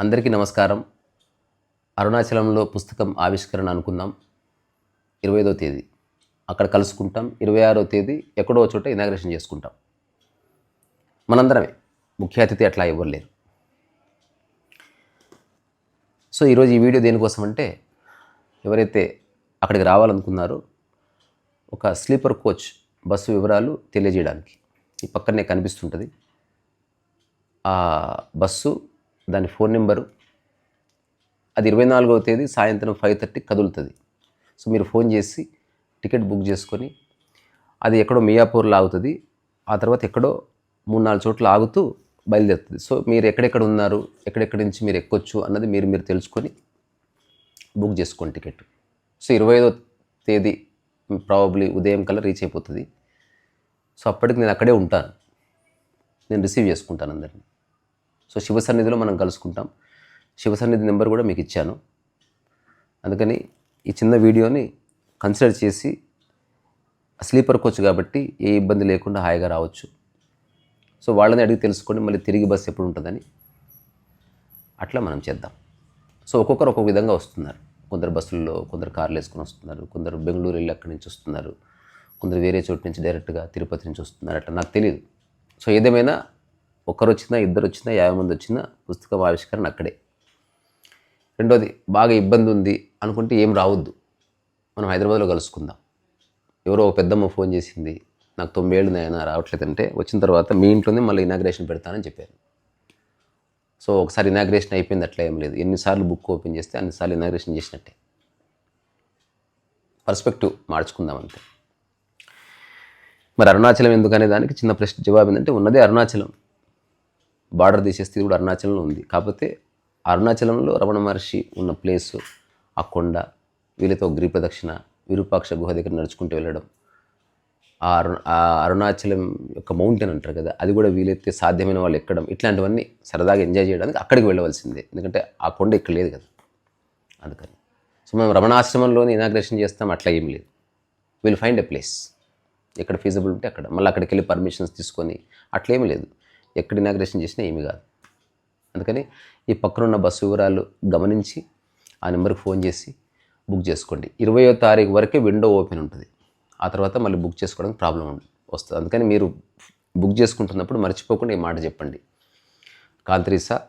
అందరికీ నమస్కారం. అరుణాచలంలో పుస్తకం ఆవిష్కరణ అనుకుందాం. ఇరవై ఐదో తేదీ. అక్కడ కలుసుకుంటాం. ఇరవై ఆరో తేదీ ఎక్కడో చోట ఇనాగ్రేషన్ చేసుకుంటాం. మనందరమే. ముఖ్య అతిథి అట్లా ఇవ్వలేరు లేరు సో ఈరోజు ఈ వీడియో దేనికోసం అంటే ఎవరైతే అక్కడికి రావాలనుకున్నారో ఒక స్లీపర్ కోచ్ బస్సు వివరాలు తెలియజేయడానికి. ఈ పక్కనే కనిపిస్తుంటుంది. ఆ బస్సు దాని ఫోన్ నెంబరు. అది ఇరవై నాలుగవ తేదీ సాయంత్రం ఫైవ్ థర్టీ కదులుతుంది. సో మీరు ఫోన్ చేసి టికెట్ బుక్ చేసుకొని అది ఎక్కడో మియాపూర్లో ఆగుతుంది. ఆ తర్వాత ఎక్కడో మూడు నాలుగు చోట్ల ఆగుతూ బయలుదేరుతుంది. సో మీరు ఎక్కడెక్కడ ఉన్నారు ఎక్కడెక్కడి నుంచి మీరు ఎక్కొచ్చు అన్నది మీరు మీరు తెలుసుకొని బుక్ చేసుకోండి టికెట్. సో ఇరవై ఐదో తేదీ ప్రాబబ్లీ ఉదయం కల్లా రీచ్ అయిపోతుంది. సో అప్పటికి నేను అక్కడే ఉంటాను. నేను రిసీవ్ చేసుకుంటాను అందరిని. సో శివ సన్నిధిలో మనం కలుసుకుంటాం. శివ సన్నిధి నెంబర్ కూడా మీకు ఇచ్చాను. అందుకని ఈ చిన్న వీడియోని కన్సిడర్ చేసి స్లీపర్ కోచ్ కాబట్టి ఏ ఇబ్బంది లేకుండా హాయిగా రావచ్చు. సో వాళ్ళని అడిగి తెలుసుకోండి మళ్ళీ తిరిగి బస్సు ఎప్పుడు ఉంటుందని అట్లా మనం చేద్దాం. సో ఒక్కొక్కరు ఒక్కొక్క విధంగా వస్తున్నారు. కొందరు బస్సుల్లో కొందరు కార్లు వేసుకొని వస్తున్నారు. కొందరు బెంగళూరు వెళ్ళి అక్కడి నుంచి వస్తున్నారు. కొందరు వేరే చోటు నుంచి డైరెక్ట్గా తిరుపతి నుంచి వస్తున్నారు. అట్లా నాకు తెలియదు సో ఏదేమైనా ఒకరు వచ్చినా ఇద్దరు వచ్చినా యాభై మంది వచ్చినా పుస్తకం ఆవిష్కరణ అక్కడే. రెండోది బాగా ఇబ్బంది ఉంది అనుకుంటే ఏం రావద్దు. మనం హైదరాబాద్లో కలుసుకుందాం. ఎవరో ఒక పెద్దమ్మ ఫోన్ చేసింది నాకు తొంభై ఏళ్ళు నాయన రావట్లేదంటే వచ్చిన తర్వాత మీ ఇంట్లోనే మళ్ళీ ఇనాగ్రేషన్ పెడతానని చెప్పారు. సో ఒకసారి ఇనాగ్రేషన్ అయిపోయింది అట్లా ఏం లేదు. ఎన్నిసార్లు బుక్ ఓపెన్ చేస్తే అన్నిసార్లు ఇనాగ్రేషన్ చేసినట్టే. పర్స్పెక్టివ్ మార్చుకుందాం అంతే. మరి అరుణాచలం ఎందుకనే దానికి చిన్న ప్రశ్న జవాబు ఏంటంటే ఉన్నదే అరుణాచలం. బార్డర్ తీసేస్తే స్థితి కూడా అరుణాచలంలో ఉంది. కాకపోతే అరుణాచలంలో రమణ మహర్షి ఉన్న ప్లేసు ఆ కొండ వీళ్ళతో గిరి ప్రదక్షిణ విరూపాక్ష గుహ దగ్గర నడుచుకుంటూ వెళ్ళడం. ఆ అరుణ ఆ అరుణాచలం యొక్క మౌంటైన్ అంటారు కదా అది కూడా వీలైతే సాధ్యమైన వాళ్ళు ఎక్కడం ఇట్లాంటివన్నీ సరదాగా ఎంజాయ్ చేయడానికి అక్కడికి వెళ్ళవలసిందే. ఎందుకంటే ఆ కొండ ఇక్కడ లేదు కదా. అందుకని. సో మనం రమణాశ్రమంలోనే ఇనాగ్రేషన్ చేస్తాం అట్లా ఏం లేదు. విల్ ఫైండ్ ఎ ప్లేస్ ఎక్కడ ఫీజబుల్ ఉంటే అక్కడ. మళ్ళీ అక్కడికి వెళ్ళి పర్మిషన్స్ తీసుకొని అట్లేమీ లేదు. ఎక్కడ ఇనాగ్రేషన్ చేసినా ఏమీ కాదు. అందుకని ఈ పక్కనున్న బస్సు వివరాలు గమనించి ఆ నెంబర్కి ఫోన్ చేసి బుక్ చేసుకోండి. ఇరవయో తారీఖు వరకే విండో ఓపెన్ ఉంటుంది. ఆ తర్వాత మళ్ళీ బుక్ చేసుకోవడానికి ప్రాబ్లం వస్తుంది. అందుకని మీరు బుక్ చేసుకుంటున్నప్పుడు మర్చిపోకుండా ఈ మాట చెప్పండి. కాంత్రీసా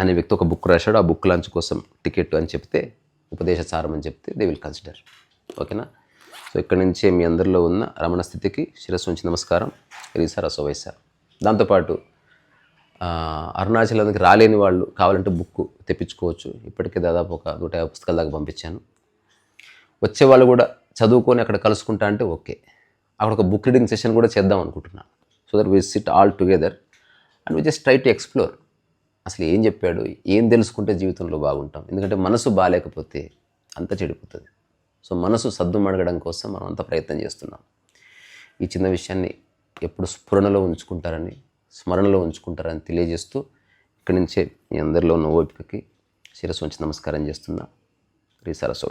అనే వ్యక్తి ఒక బుక్ రాశాడు. ఆ బుక్ లాంచ్ కోసం టికెట్ అని చెప్తే ఉపదేశ సారం అని చెప్తే దే విల్ కన్సిడర్ ఓకేనా సో ఇక్కడి నుంచే మీ అందరిలో ఉన్న రమణ స్థితికి శిరస్సు ఉంచి నమస్కారం. రీసా రసోవైసా దాంతోపాటు ఆ, అరుణాచలానికి రాలేని వాళ్ళు కావాలంటే బుక్ తెప్పించుకోవచ్చు. ఇప్పటికే దాదాపు ఒక నూట యాభై పుస్తకాల దాకా పంపించాను. వచ్చే వాళ్ళు కూడా చదువుకొని అక్కడ కలుసుకుంటా అంటే ఓకే. అక్కడ ఒక బుక్ రీడింగ్ సెషన్ కూడా చేద్దాం అనుకుంటున్నాను so that we sit all together and we just try to explore అసలు ఏం చెప్పాడు? ఏం తెలుసుకుంటే జీవితంలో బాగుంటాం? ఎందుకంటే మనసు బాగాలేకపోతే అంత చెడిపోతుంది. సో మనసు సద్దుమడగడం కోసం మనం అంత ప్రయత్నం చేస్తున్నాం. ఈ చిన్న విషయాన్ని ఎప్పుడు స్ఫురణలో ఉంచుకుంటారని స్మరణలో ఉంచుకుంటారని తెలియజేస్తూ ఇక్కడి నుంచే మీ అందరిలో ఉన్న ఓపికకి శిరస్సు ఉంచి నమస్కారం చేస్తున్నా. రీ సరస్సు